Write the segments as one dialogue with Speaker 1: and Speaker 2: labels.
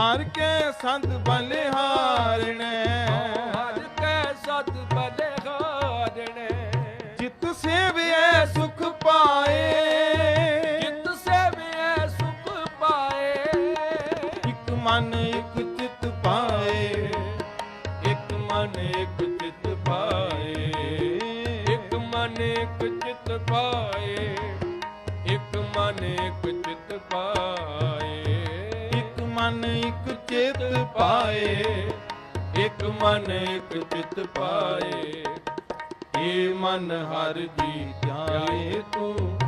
Speaker 1: ਹਰ ਕੇ ਸੰਤ ਬਲਿਹਾਰਣੈ
Speaker 2: ਹਰ ਕੈ ਸਤ ਬਲਿਹਾਰਣੈ
Speaker 1: ਜਿਤ ਸੇਵਿਐ ਸੁਖ ਪਾਏ।
Speaker 2: ਜਿਤ ਸੇਵਿਐ ਸੁਖ ਪਾਏ।
Speaker 1: ਇਕ ਮਨ ਇਕ ਚਿਤ ਪਾਏ।
Speaker 2: ਇਕ ਮਨ ਇਕ ਚਿਤ ਪਾਏ। ਇਕ ਮਨ ਇਕ ਚਿਤ ਪਾਏ। ਇਕ ਮਨ ਇਕ ਚਿਤ ਪਾਏ।
Speaker 1: ਇੱਕ ਮਨ ਚਿਤ ਪਾਏ,
Speaker 2: ਇੱਕ ਮਨ, ਇੱਕ ਚਿਤ ਪਾਏ।
Speaker 1: ਏ ਮਨ, ਹਰ ਜੀ ਧਿਆਏ ਤੂੰ,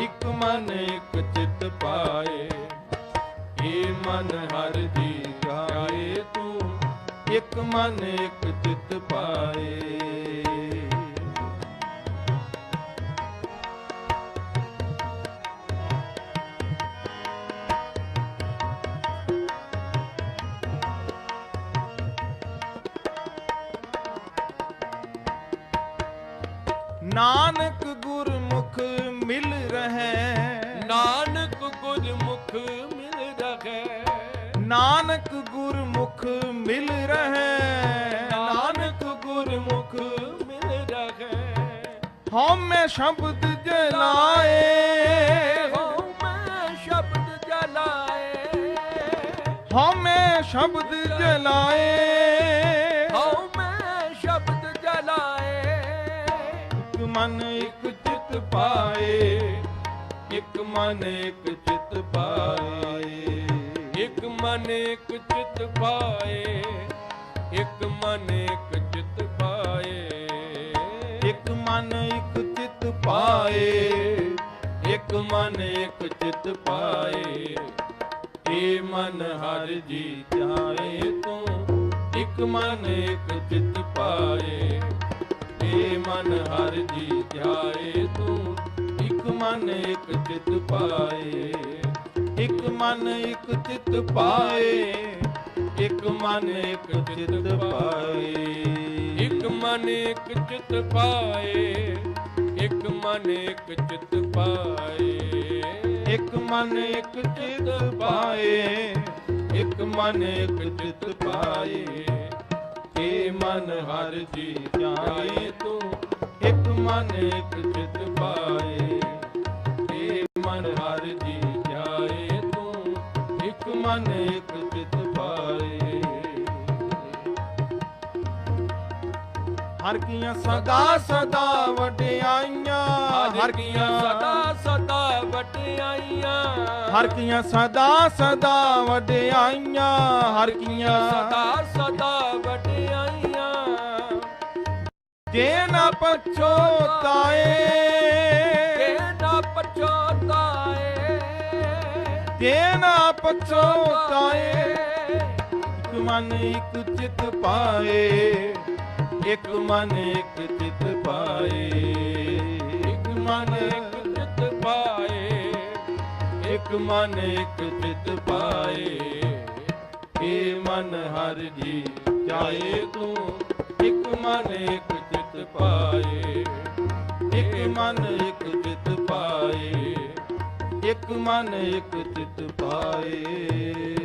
Speaker 1: ਇੱਕ ਮਨ, ਇੱਕ ਚਿਤ ਪਾਏ। ਏ ਮਨ, ਹਰ ਜੀ ਧਿਆਏ ਤੂੰ, ਇੱਕ ਮਨ, ਇੱਕ ਚਿਤ ਪਾਏ। ਨਾਨਕ ਗੁਰਮੁਖ ਮਿਲ ਰਹੈ।
Speaker 2: ਨਾਨਕ ਗੁਰਮੁਖ ਮਿਲ ਰਹੈ।
Speaker 1: ਨਾਨਕ ਗੁਰਮੁਖ ਮਿਲ ਰਹੈ। ਨਾਨਕ ਗੁਰਮੁਖ
Speaker 2: ਮਿਲ ਰਹੈ।
Speaker 1: ਹਉਮੈ ਸ਼ਬਦ ਜਲਾਏ।
Speaker 2: ਹਉ ਮੈਂ ਸ਼ਬਦ ਜਲਾਏ।
Speaker 1: ਹਉਮੈ ਸ਼ਬਦ ਜਲਾਏ। ਮਨ, ਇੱਕ ਚਿਤ ਪਾਏ। ਇੱਕ ਮਨ, ਇੱਕ ਚਿਤ ਪਾਏ।
Speaker 2: ਇਕ ਮਨ, ਇੱਕ ਚਿਤ ਪਾਏ। ਇੱਕ ਮਨ, ਇੱਕ ਚਿਤ ਪਾਏ।
Speaker 1: ਇਕ ਮਨ, ਇੱਕ ਚਿਤ ਪਾਏ। ਇੱਕ ਮਨ, ਇੱਕ ਚਿਤ ਪਾਏ। ਏ ਮਨ ਹਰ ਜੀ ਜਾਏ ਤੂੰ। ਇੱਕ ਮਨ, ਇੱਕ ਚਿਤ ਪਾਏ। ਮਨ ਹਰ ਜੀ ਧਿਆਏ ਤੂੰ, ਇਕ ਮਨ ਇੱਕ ਚਿਤ ਪਾਏ। ਇੱਕ ਮਨ ਇੱਕ ਚਿਤ ਪਾਏ, ਇੱਕ ਮਨ ਇੱਕ ਚਿਤ ਪਾਏ।
Speaker 2: ਇੱਕ ਮਨ ਇੱਕ ਚਿਤ ਪਾਏ, ਇੱਕ ਮਨ ਇੱਕ ਚਿਤ ਪਾਏ।
Speaker 1: ਇੱਕ ਮਨ ਇੱਕ ਚਿਤ ਪਾਏ, ਇੱਕ ਮਨ ਇੱਕ ਚਿਤ ਪਾਏ। ਏ ਮਨ ਹਰ ਜੀ ਧਿਆਏ ਤੂੰ ਇਕ ਮਨ ਇਕ ਚਿਤ ਪਾਏ। ਏ ਮਨ ਹਰ ਜੀ ਧਿਆਏ ਤੂੰ ਇਕ ਮਨ ਇਕ ਚਿਤ ਪਾਏ। ਹਰ ਕੀਆਂ ਸਦਾ ਸਦਾ ਵਡਿਆਈਆਂ।
Speaker 2: ਹਰ ਕੀਆਂ ਸਦਾ ਸਦਾ ਵਟਿਆਈਆਂ
Speaker 1: ਹਰ ਕੀਆਂ ਸਦਾ ਸਦਾ ਵਡਿਆਈਆਂ। ਹਰ ਕੀਆਂ
Speaker 2: ਸਦਾ ਸਦਾ
Speaker 1: ਜੇ ਨਾ ਪਛੋਤਾਏ
Speaker 2: ਕੇ ਨਾ ਪਛੋਤਾਏ
Speaker 1: ਜੇ ਨਾ ਪਛੋਤਾਏ ਇਕ ਮਨ ਇਕ ਚਿਤ ਪਾਏ। ਇਕ ਮਨ ਇਕ ਚਿਤ ਪਾਏ। ਇਕ ਮਨ ਇਕ
Speaker 2: ਚਿਤ ਪਾਏ।
Speaker 1: ਇਕ ਮਨ ਇਕ ਚਿਤ ਪਾਏ। ਏ ਮਨ ਹਰ ਜੀ ਚਾਹੇ ਤੂੰ। ਇਕ ਮਨ ਇਕ ਚਿਤ ਪਾਏ। ਇੱਕ ਮਨ ਇੱਕ ਚਿਤ ਪਾਏ। ਇੱਕ ਮਨ ਇੱਕ ਚਿਤ ਪਾਏ।